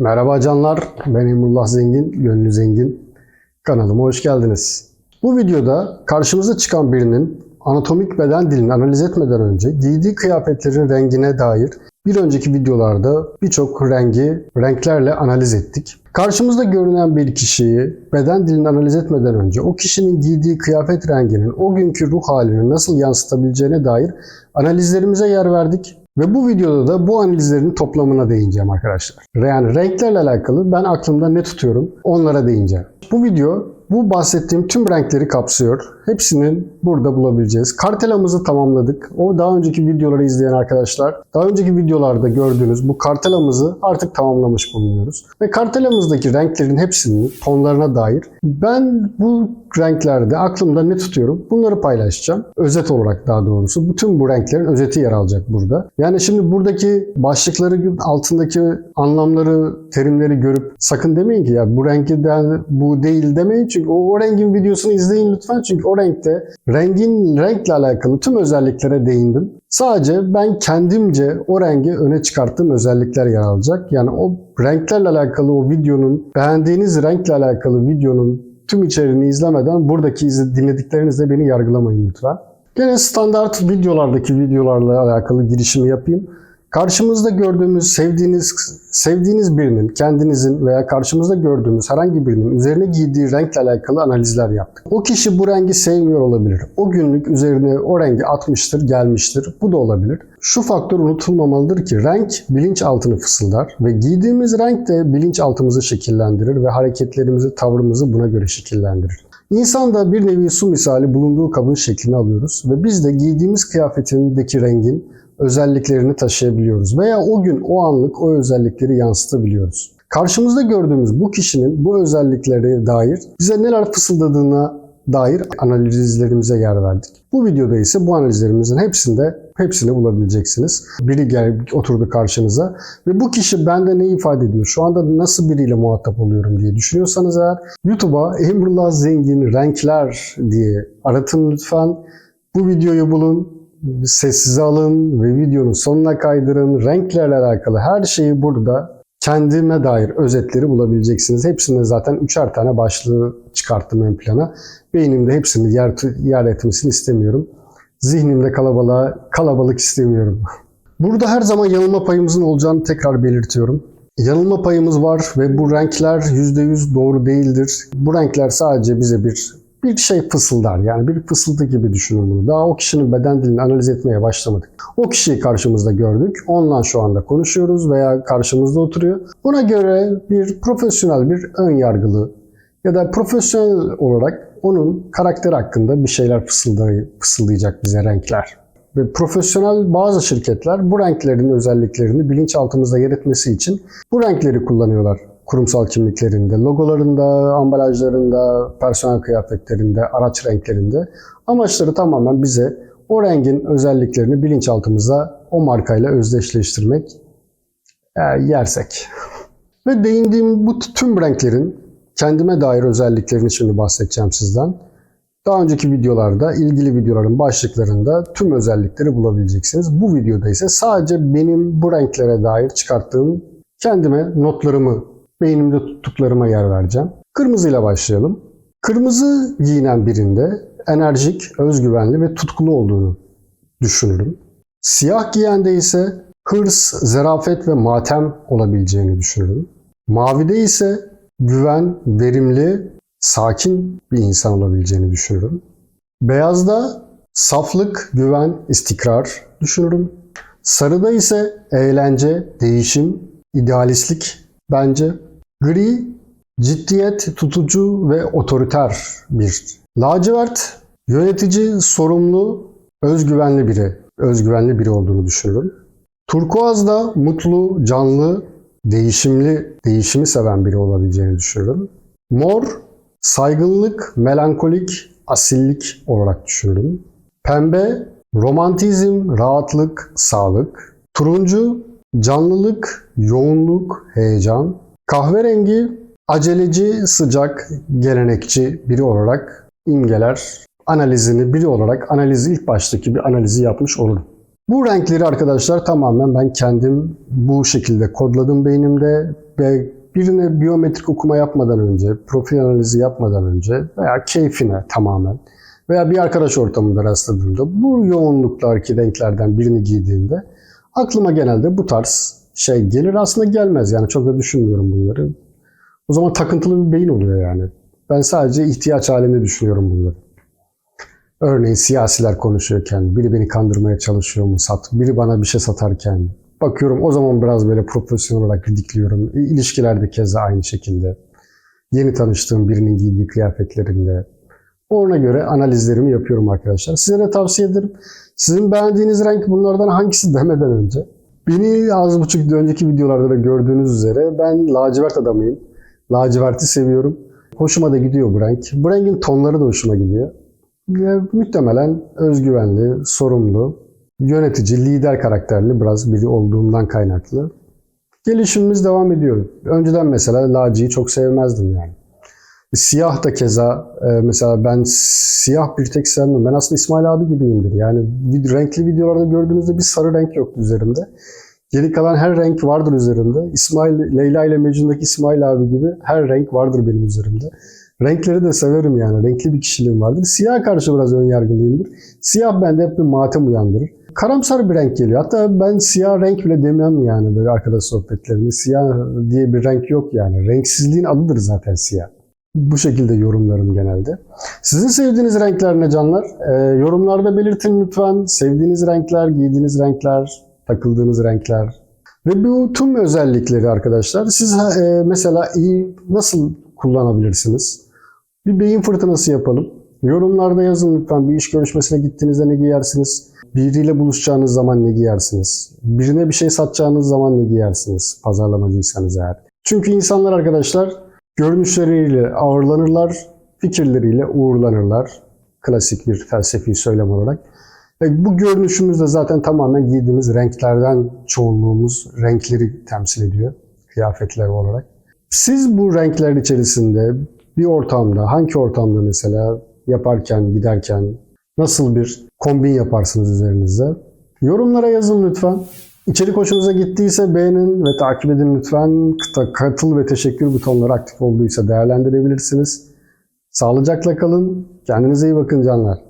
Merhaba canlar, ben Emrullah Zengin, Gönlü Zengin. Kanalıma hoş geldiniz. Bu videoda karşımıza çıkan birinin anatomik beden dilini analiz etmeden önce giydiği kıyafetlerin rengine dair bir önceki videolarda birçok rengi renklerle analiz ettik. Karşımızda görünen bir kişiyi beden dilini analiz etmeden önce o kişinin giydiği kıyafet renginin o günkü ruh halini nasıl yansıtabileceğine dair analizlerimize yer verdik. Ve bu videoda da bu analizlerin toplamına değineceğim arkadaşlar. Yani renklerle alakalı ben aklımda ne tutuyorum onlara değineceğim. Bu video bu bahsettiğim tüm renkleri kapsıyor. Hepsinin burada bulabileceğiz. Kartelamızı tamamladık. O daha önceki videoları izleyen arkadaşlar, daha önceki videolarda gördüğünüz bu kartelamızı artık tamamlamış bulunuyoruz. Ve kartelamızdaki renklerin hepsinin tonlarına dair ben bu renklerde aklımda ne tutuyorum bunları paylaşacağım. Özet olarak daha doğrusu. Bütün bu renklerin özeti yer alacak burada. Yani şimdi buradaki başlıkları altındaki anlamları, terimleri görüp sakın demeyin ki ya bu renkten bu değil demeyin. Çünkü o, o rengin videosunu izleyin lütfen. Çünkü o renkte rengin renkle alakalı tüm özelliklere değindim. Sadece ben kendimce o rengi öne çıkarttığım özellikler yer alacak. Yani o renklerle alakalı o videonun, beğendiğiniz renkle alakalı videonun tüm içeriğini izlemeden buradaki izle- dinlediklerinizle beni yargılamayın lütfen. Gene standart videolardaki videolarla alakalı girişimi yapayım. Karşımızda gördüğümüz, sevdiğiniz sevdiğiniz birinin, kendinizin veya karşımızda gördüğümüz herhangi birinin üzerine giydiği renkle alakalı analizler yaptık. O kişi bu rengi sevmiyor olabilir. O günlük üzerine o rengi atmıştır, gelmiştir. Bu da olabilir. Şu faktör unutulmamalıdır ki renk bilinçaltını fısıldar ve giydiğimiz renk de bilinçaltımızı şekillendirir ve hareketlerimizi, tavrımızı buna göre şekillendirir. İnsanda bir nevi su misali bulunduğu kabın şeklini alıyoruz ve biz de giydiğimiz kıyafetindeki rengin özelliklerini taşıyabiliyoruz veya o gün o anlık o özellikleri yansıtabiliyoruz. Karşımızda gördüğümüz bu kişinin bu özelliklere dair bize neler fısıldadığına dair analizlerimize yer verdik. Bu videoda ise bu analizlerimizin hepsinde hepsini bulabileceksiniz. Biri gel oturdu karşınıza ve bu kişi bende ne ifade ediyor? Şu anda nasıl biriyle muhatap oluyorum diye düşünüyorsanız eğer YouTube'a Emrullah Zengin Renkler diye aratın lütfen. Bu videoyu bulun, sessize alın ve videonun sonuna kaydırın. Renklerle alakalı her şeyi burada kendime dair özetleri bulabileceksiniz. Hepsinde zaten üçer tane başlığı çıkarttım ön plana. Beynimde hepsini yer, yer etmesini istemiyorum. Zihnimde kalabalığa, kalabalık istemiyorum. Burada her zaman yanılma payımızın olacağını tekrar belirtiyorum. Yanılma payımız var ve bu renkler %100 doğru değildir. Bu renkler sadece bize bir bir şey fısıldar. Yani bir fısıltı gibi düşünün bunu. Daha o kişinin beden dilini analiz etmeye başlamadık. O kişiyi karşımızda gördük. Onunla şu anda konuşuyoruz veya karşımızda oturuyor. Buna göre bir profesyonel bir ön yargılı ya da profesyonel olarak onun karakteri hakkında bir şeyler fısılday fısıldayacak bize renkler. Ve profesyonel bazı şirketler bu renklerin özelliklerini bilinçaltımızda yer etmesi için bu renkleri kullanıyorlar kurumsal kimliklerinde, logolarında, ambalajlarında, personel kıyafetlerinde, araç renklerinde. Amaçları tamamen bize o rengin özelliklerini bilinçaltımıza o markayla özdeşleştirmek e, yersek. Ve değindiğim bu tüm renklerin kendime dair özelliklerini şimdi bahsedeceğim sizden. Daha önceki videolarda, ilgili videoların başlıklarında tüm özellikleri bulabileceksiniz. Bu videoda ise sadece benim bu renklere dair çıkarttığım kendime notlarımı beynimde tuttuklarıma yer vereceğim. Kırmızıyla başlayalım. Kırmızı giyinen birinde enerjik, özgüvenli ve tutkulu olduğunu düşünürüm. Siyah giyende ise hırs, zarafet ve matem olabileceğini düşünürüm. Mavide ise güven, verimli, sakin bir insan olabileceğini düşünürüm. Beyazda saflık, güven, istikrar düşünürüm. Sarıda ise eğlence, değişim, idealistlik bence. Gri, ciddiyet, tutucu ve otoriter bir. Lacivert, yönetici, sorumlu, özgüvenli biri. Özgüvenli biri olduğunu düşünürüm. Turkuaz da mutlu, canlı, değişimli, değişimi seven biri olabileceğini düşünürüm. Mor, saygınlık, melankolik, asillik olarak düşünürüm. Pembe, romantizm, rahatlık, sağlık. Turuncu, canlılık, yoğunluk, heyecan. Kahverengi, aceleci, sıcak, gelenekçi biri olarak imgeler analizini biri olarak analizi ilk baştaki bir analizi yapmış olurum. Bu renkleri arkadaşlar tamamen ben kendim bu şekilde kodladım beynimde ve birine biyometrik okuma yapmadan önce, profil analizi yapmadan önce veya keyfine tamamen veya bir arkadaş ortamında rastladığımda bu yoğunluktaki renklerden birini giydiğimde aklıma genelde bu tarz şey gelir. Aslında gelmez yani çok da düşünmüyorum bunları. O zaman takıntılı bir beyin oluyor yani. Ben sadece ihtiyaç halinde düşünüyorum bunları. Örneğin siyasiler konuşuyorken, biri beni kandırmaya çalışıyor mu, sat, biri bana bir şey satarken, bakıyorum o zaman biraz böyle profesyonel olarak dikliyorum. İlişkilerde keza aynı şekilde. Yeni tanıştığım birinin giydiği kıyafetlerinde. Ona göre analizlerimi yapıyorum arkadaşlar. Size de tavsiye ederim. Sizin beğendiğiniz renk bunlardan hangisi demeden önce. Beni az buçuk önceki videolarda da gördüğünüz üzere ben lacivert adamıyım. Laciverti seviyorum. Hoşuma da gidiyor bu renk. Bu rengin tonları da hoşuma gidiyor. Ve muhtemelen özgüvenli, sorumlu, yönetici, lider karakterli biraz biri olduğumdan kaynaklı. Gelişimimiz devam ediyor. Önceden mesela laciyi çok sevmezdim yani. Siyah da keza e, mesela ben siyah bir tek sevmem. Ben aslında İsmail abi gibiyimdir. Yani renkli videolarda gördüğünüzde bir sarı renk yoktu üzerimde. Geri kalan her renk vardır üzerimde. İsmail, Leyla ile Mecnun'daki İsmail abi gibi her renk vardır benim üzerimde. Renkleri de severim yani. Renkli bir kişiliğim vardır. Siyah karşı biraz ön yargılıyımdır. Siyah bende hep bir matem uyandırır. Karamsar bir renk geliyor. Hatta ben siyah renk bile demem yani böyle arkadaş sohbetlerinde. Siyah diye bir renk yok yani. Renksizliğin adıdır zaten siyah. Bu şekilde yorumlarım genelde. Sizin sevdiğiniz renkler ne canlar? Ee, yorumlarda belirtin lütfen. Sevdiğiniz renkler, giydiğiniz renkler, takıldığınız renkler. Ve bu tüm özellikleri arkadaşlar siz e, mesela iyi nasıl kullanabilirsiniz? Bir beyin fırtınası yapalım. Yorumlarda yazın lütfen bir iş görüşmesine gittiğinizde ne giyersiniz? Biriyle buluşacağınız zaman ne giyersiniz? Birine bir şey satacağınız zaman ne giyersiniz? Pazarlamacıysanız eğer. Çünkü insanlar arkadaşlar görünüşleriyle ağırlanırlar, fikirleriyle uğurlanırlar. Klasik bir felsefi söylem olarak. Ve bu görünüşümüz de zaten tamamen giydiğimiz renklerden çoğunluğumuz renkleri temsil ediyor kıyafetler olarak. Siz bu renkler içerisinde bir ortamda, hangi ortamda mesela yaparken, giderken nasıl bir kombin yaparsınız üzerinizde? Yorumlara yazın lütfen. İçerik hoşunuza gittiyse beğenin ve takip edin lütfen. Katıl ve teşekkür butonları aktif olduysa değerlendirebilirsiniz. Sağlıcakla kalın. Kendinize iyi bakın canlar.